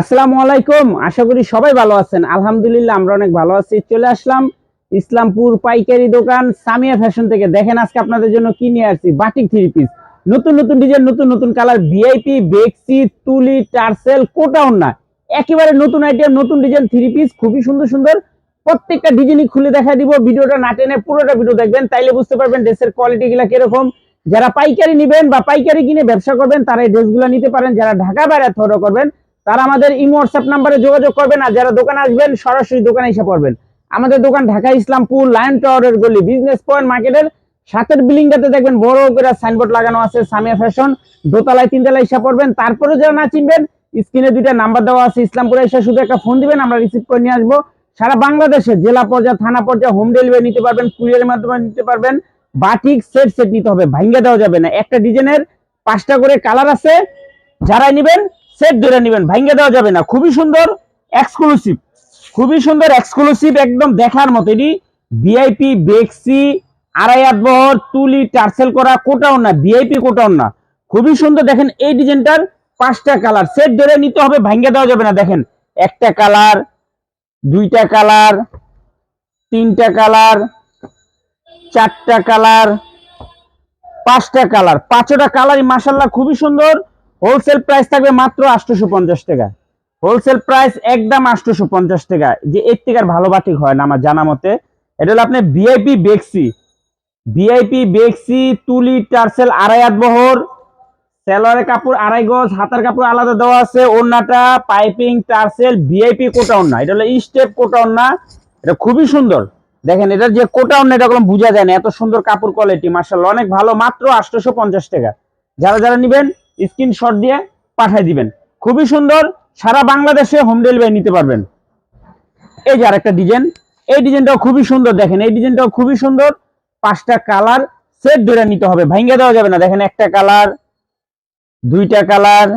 আসসালামু আলাইকুম। আশা করি সবাই ভালো আছেন। আলহামদুলিল্লাহ আমরা অনেক ভালো আছি। চলে আসলাম ইসলামপুর পাইকারি দোকান সামিয়া ফ্যাশন থেকে। দেখেন আজকে আপনাদের জন্য কি নিয়ে আসছি? বাটিক থ্রি পিস নতুন নতুন ডিজাইন নতুন নতুন কালার ভিআইপি বেক্সি, তুলি, টার্সেল, কোটাও না। একেবারে নতুন আইটেম নতুন ডিজাইন থ্রি পিস খুবই সুন্দর সুন্দর। প্রত্যেকটা ডিজাইনই খুলে দেখা দিব। ভিডিওটা না টেনে পুরোটা ভিডিও দেখবেন, তাইলে বুঝতে পারবেন ড্রেসের কোয়ালিটি গুলা কীরকম। যারা পাইকারি নেবেন বা পাইকারি কিনে ব্যবসা করবেন, তারা এই ড্রেসগুলো নিতে পারেন। যারা ঢাকা বাইরে থ্রো করবেন তারা আমাদের ইমো হোয়াটসঅ্যাপ নাম্বারে যোগাযোগ করবেন আর যারা দোকানে আসবেন, সরাসরি দোকানে এসে পড়বেন। আমাদের দোকান ঢাকা ইসলামপুর লায়ন টাওয়ারের গলি, বিজনেস পয়েন্ট মার্কেটের সাতের বিল্ডিংটাতে দেখবেন বড় করে সাইনবোর্ড লাগানো আছে, সামিয়া ফ্যাশন, দোতলায়, তিনতলায় এসে পড়বেন। তারপরে যারা না চিনবেন, স্ক্রিনে দুইটা নাম্বার দেওয়া আছে, ইসলামপুরে এসে শুধু একটা ফোন দিবেন, আমরা রিসিভ করে নিয়ে আসব। সারা বাংলাদেশে জেলা পর্যায়ে, থানা পর্যায়ে হোম ডেলিভারি নিতে পারবেন কুরিয়ারের মাধ্যমে নিতে পারবেন। বাটিক সেট সেট নিতে হবে, ভাঙ্গা দেওয়া যাবে না। একটা ডিজাইনের পাঁচটা করে কালার আছে, যারাই নেবেন সেট ধরে নেবেন, ভাঙ্গা দেওয়া যাবে না। খুবই সুন্দর এক্সক্লুসিভ খুবই সুন্দর এক্সক্লুসিভ একদম দেখার মতো। এটি ভিআইপি বেক্সি আড়াই হাত বহর, তুলি, টার্সেল করা কোটাও না ভিআইপি কোটাও না। খুবই সুন্দর, দেখেন এই ডিজাইনটার পাঁচটা কালার। সেট ধরে নিতে হবে, ভাঙ্গা দেওয়া যাবে না, দেখেন। একটা কালার, দুইটা কালার, তিনটা কালার, চারটা কালার, পাঁচটা কালার। পাঁচটা কালারই মাসাল্লাহ খুবই সুন্দর। হোলসেল প্রাইস থাকবে মাত্র আটশোশো পঞ্চাশ টাকা। হোলসেল প্রাইস একদম আটশোশো পঞ্চাশ টাকা। যে এর থেকে আর ভালো বাটিক হয় না আমার জানা মতে। এটা হলো আপনি ভিআইপি বেক্সি। ভিআইপি বেক্সি, তুলি, টার্সেল, আড়াই হাত বহর। সেলোয়ারের কাপড় আড়াই গজ, হাতার কাপড় আলাদা দেওয়া আছে, ওড়নাটা, পাইপিং, টার্সেল, ভিআইপি কোটা ওড়না। এটা হলো স্টেপ কোটা ওড়না। এটা খুবই সুন্দর। দেখেন এটা যে কোটা ওড়না, এটা কোনো বোঝা যায় না। এত সুন্দর কাপড় কোয়ালিটি মার্শাল্লাহ অনেক ভালো, মাত্র আটশোশো পঞ্চাশ টাকা। যারা যারা নিবেন স্ক্রিনশট দিয়ে পাঠিয়ে দিবেন। খুবই সুন্দর, সারা বাংলাদেশে হোম ডেলিভারি নিতে পারবেন। এই যে আরেকটা ডিজাইন এই ডিজাইনটাও খুবই সুন্দর দেখেন, এই ডিজাইনটাও খুবই সুন্দর। পাঁচটা কালার সেট ধরে নিতে হবে ভাঙ্গা দেওয়া যাবে না। দেখেন একটা কালার দুইটা কালার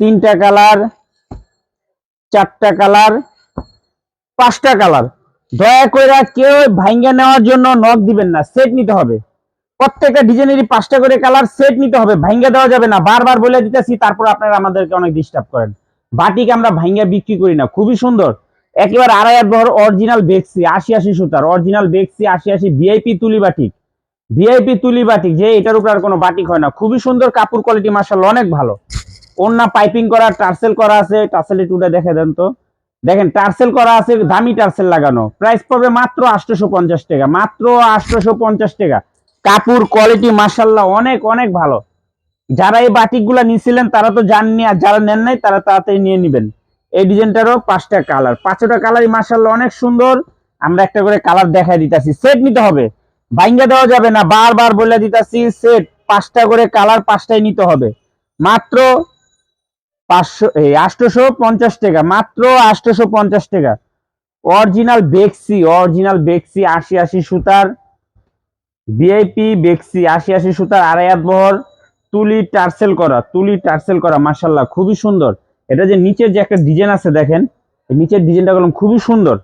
তিনটা কালার চারটা কালার পাঁচটা কালার দয়া করে কেউ ভাঙ্গা নেওয়ার জন্য নখ দিবেন না সেট নিতে হবে। প্রত্যেকটা ডিজাইনেরই পাঁচটা করে কালার সেট নিতে হবে ভাঙ্গা দেওয়া যাবে না। বারবার বলে দিতেছি, তারপর আপনারা আমাদেরকে অনেক ডিস্টার্ব করেন। বাটিক আমরা ভাঙ্গা বিক্রি করি না, খুবই সুন্দর। একেবারে আড়াই হাত বহর অরিজিনাল বেক্সি আশি আশি সুতার অরিজিনাল বেক্সি আশি আশি ভিআইপি তুলি বাটিক। ভিআইপি তুলি বাটিক, যে এটার উপর আর কোনো বাটিক হয় না। খুবই সুন্দর কাপড় কোয়ালিটি মার্শাল অনেক ভালো। ওন্না পাইপিং করা, টার্সেল করা আছে, টার্সেল টুটা দেখে দেন তো। দেখেন, টার্সেল করা আছে, দামি টার্সেল লাগানো। প্রাইস পড়বে মাত্র আটশোশো পঞ্চাশ টাকা, মাত্র আটশোশো পঞ্চাশ টাকা। কাপড় কোয়ালিটি মার্শাল্লাহ অনেক অনেক ভালো। যারা এই বাটিকগুলা নিয়েছিলেন তারা তো জাননি আর যারা নেন নাই, তারা তাড়াতাড়ি নিয়ে নিবেন। এই ডিজাইনটারও পাঁচটা কালার পাঁচটা কালারই মার্শাল্লাহ অনেক সুন্দর। আমরা একটা করে কালার দেখাই দিতেছি। সেট নিতে হবে। বাইঙ্গা দেওয়া যাবে না। বারবার বলে দিতেছি সেট পাঁচটা করে কালার পাঁচটাই নিতে হবে। মাত্র পাঁচশো, এই আটশোশো পঞ্চাশ টাকা। মাত্র আটশোশো পঞ্চাশ টাকা। অরিজিনাল বেক্সি অরিজিনাল বেক্সি আশি আশি সুতার ভিআইপি বেক্সি আশি আশি সুতার আড়াই হাত বহর তুলি, টার্সেল করা, তুলি, টার্সেল করা মার্শাল্লাহ খুবই সুন্দর। এটা যে নিচের যে একটা ডিজাইন আছে দেখেন নিচের ডিজাইনটা করলাম খুবই সুন্দর।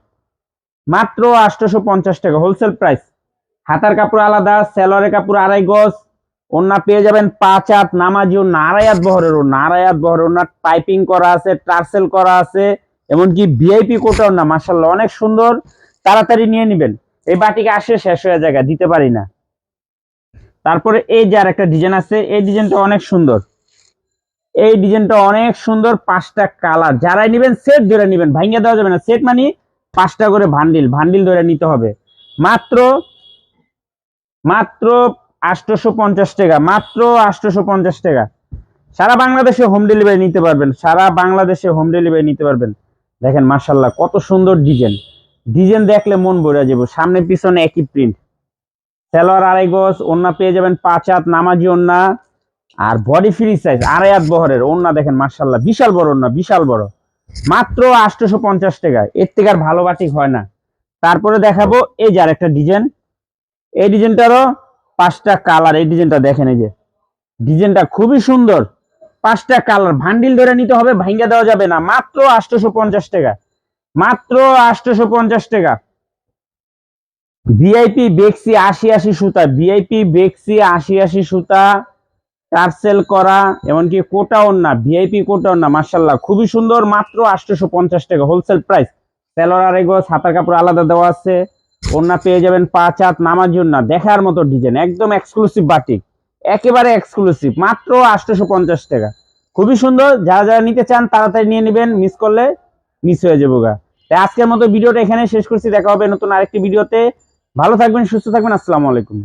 মাত্র আটশোশো পঞ্চাশ টাকা হোলসেল প্রাইস হাতার কাপড় আলাদা, সেলোয়ারের কাপড় আড়াই গজ। ওনা পেয়ে যাবেন পাঁচ হাত নামাজি ও নারায়াত বহরের ও নারায়াত বহরের ওনার পাইপিং করা আছে, টার্সেল করা আছে, এমনকি ভিআইপি কোটাও না মাসাল্লাহ অনেক সুন্দর। তাড়াতাড়ি নিয়ে নেবেন। এই বাটিকে আসে শেষ হয়ে জায়গা দিতে পারি না। তারপরে এই যে আর একটা ডিজাইন আছে, এই ডিজাইনটা অনেক সুন্দর। এই ডিজাইনটা অনেক সুন্দর পাঁচটা কালার। যারাই নেবেন সেট ধরে নেবেন ভাঙ্গা দেওয়া যাবে না। সেট মানে পাঁচটা করে ভান্ডিল ভান্ডিল ধরে নিতে হবে। মাত্র মাত্র আটশোশো পঞ্চাশ টাকা, মাত্র আটশোশো পঞ্চাশ টাকা। সারা বাংলাদেশে হোম ডেলিভারি নিতে পারবেন, সারা বাংলাদেশে হোম ডেলিভারি নিতে পারবেন। দেখেন মার্শাল্লাহ কত সুন্দর ডিজাইন। ডিজাইন দেখলে মন ভরে যাব। সামনে পিছনে একই প্রিন্ট সেলোয়ার আড়াই গজ ওন্না পেয়ে যাবেন পাঁচ হাত নামাজি ওন্না আর বডি ফ্রি সাইজ আড়াই হাত বহরের ওন্না দেখেন মার্শাল্লাহ বিশাল বড় ওন্না বিশাল বড়। মাত্র আটশোশো পঞ্চাশ টাকা। এর থেকে আর ভালো বাটিক হয় না। তারপরে দেখাবো এই যে আরেকটা ডিজাইন। এই ডিজাইনটারও পাঁচটা কালার, এই ডিজাইনটা দেখেন এই যে। ডিজাইনটা খুবই সুন্দর। পাঁচটা কালার, ভান্ডিল ধরে নিতে হবে, ভাঙ্গা দেওয়া যাবে না। মাত্র আটশোশো পঞ্চাশ টাকা। মাত্র আটশোশো পঞ্চাশ টাকা ভিআইপি বেক্সি আশি আশি সুতা ভিআইপি বেক্সি আশি আশি সুতা টার্সেল করা, এমনকি কোটা ওন্না ভিআইপি কোটা ওন্না মার্শাল্লাহ খুবই সুন্দর, মাত্র আটশোশো পঞ্চাশ টাকা হোলসেল প্রাইস সেলর আর এগো হাতার কাপড় আলাদা দেওয়া আছে ওন্না পেয়ে যাবেন পাঁচ হাত, নামার জন্য, দেখার মতো ডিজাইন একদম এক্সক্লুসিভ বাটিক একেবারে এক্সক্লুসিভ মাত্র আটশোশো পঞ্চাশ টাকা। খুবই সুন্দর, যারা যারা নিতে চান, তাড়াতাড়ি নিয়ে নেবেন মিস করলে মিস হয়ে যাব গা। আজকের মতো ভিডিওটা এখানে শেষ করছি। দেখা হবে নতুন আরেকটি ভিডিওতে। ভালো থাকবেন, সুস্থ থাকবেন। আসসালামু আলাইকুম।